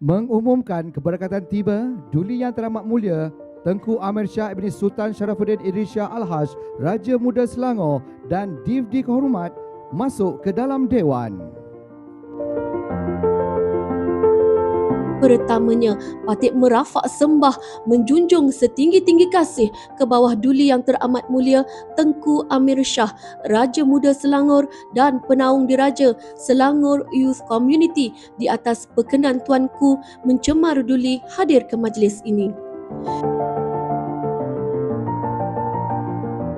mengumumkan keberkatan tiba Duli Yang Teramat Mulia Tengku Amir Shah Ibn Sultan Sharafuddin Idris Shah Al-Haj Raja Muda Selangor dan Divdi Kehormat masuk ke dalam Dewan. Pertamanya, patut merafak sembah menjunjung setinggi-tinggi kasih ke bawah duli yang teramat mulia Tengku Amir Shah, Raja Muda Selangor dan penaung diraja Selangor Youth Community di atas perkenan tuanku mencemar duli hadir ke majlis ini.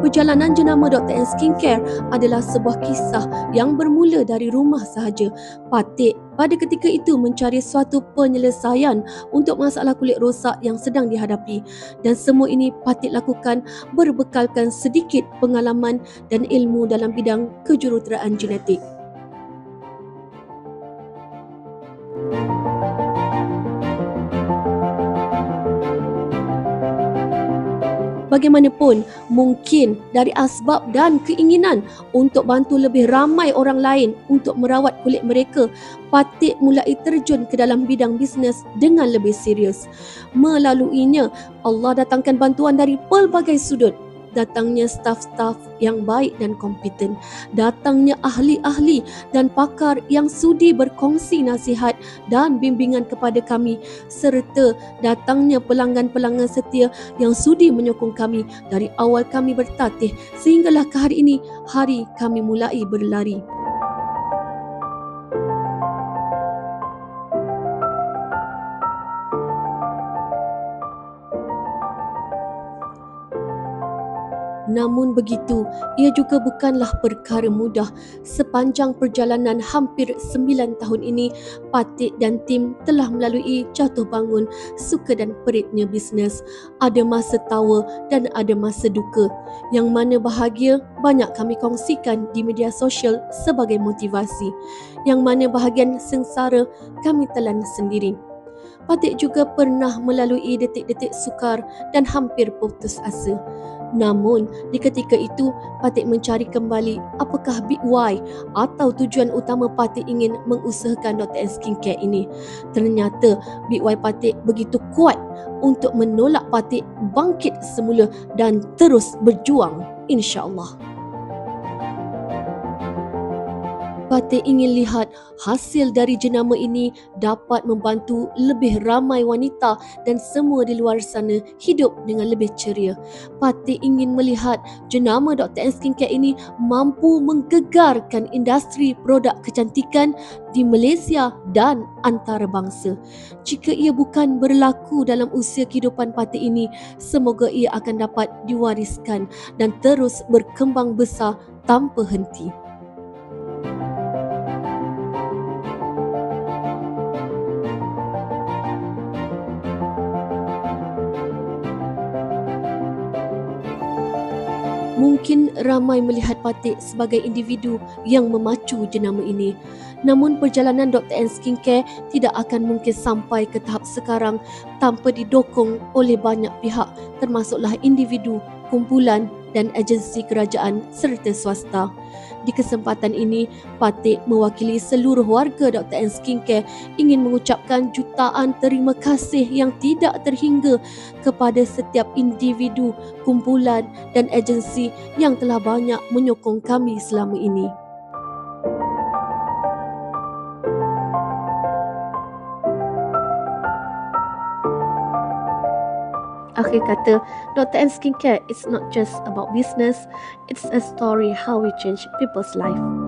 Perjalanan jenama Dr. N Skincare adalah sebuah kisah yang bermula dari rumah sahaja. Patik pada ketika itu mencari suatu penyelesaian untuk masalah kulit rosak yang sedang dihadapi. Dan semua ini Patik lakukan berbekalkan sedikit pengalaman dan ilmu dalam bidang kejuruteraan genetik. Bagaimanapun, mungkin dari asbab dan keinginan untuk bantu lebih ramai orang lain untuk merawat kulit mereka, Patik mulai terjun ke dalam bidang bisnes dengan lebih serius. Melaluinya, Allah datangkan bantuan dari pelbagai sudut datangnya staf-staf yang baik dan kompeten, datangnya ahli-ahli dan pakar yang sudi berkongsi nasihat dan bimbingan kepada kami. Serta datangnya pelanggan-pelanggan setia yang sudi menyokong kami dari awal kami bertatih. Sehinggalah ke hari ini hari kami mulai berlari. Namun begitu, ia juga bukanlah perkara mudah. Sepanjang perjalanan hampir sembilan tahun ini, Patik dan tim telah melalui jatuh bangun, suka dan peritnya bisnes. Ada masa tawa dan ada masa duka. Yang mana bahagia banyak kami kongsikan di media sosial sebagai motivasi. Yang mana bahagian sengsara kami telan sendiri. Patik juga pernah melalui detik-detik sukar dan hampir putus asa. Namun, di ketika itu, Patik mencari kembali apakah Big Y atau tujuan utama Patik ingin mengusahakan Dr. S Skincare ini. Ternyata, Big Y Patik begitu kuat untuk menolak Patik bangkit semula dan terus berjuang, insyaAllah. Fatih ingin lihat hasil dari jenama ini dapat membantu lebih ramai wanita dan semua di luar sana hidup dengan lebih ceria. Fatih ingin melihat jenama Dr. N Skincare ini mampu menggegarkan industri produk kecantikan di Malaysia dan antarabangsa. Jika ia bukan berlaku dalam usia kehidupan Fatih ini, semoga ia akan dapat diwariskan dan terus berkembang besar tanpa henti. Mungkin ramai melihat Patik sebagai individu yang memacu jenama ini. Namun perjalanan Dr. N Skincare tidak akan mungkin sampai ke tahap sekarang tanpa didokong oleh banyak pihak termasuklah individu, kumpulan dan agensi kerajaan serta swasta. Di kesempatan ini, Patik mewakili seluruh warga Dr. N Skincare ingin mengucapkan jutaan terima kasih yang tidak terhingga kepada setiap individu, kumpulan dan agensi yang telah banyak menyokong kami selama ini. Akhir kata, Dr. N Skincare is not just about business, it's a story how we change people's life.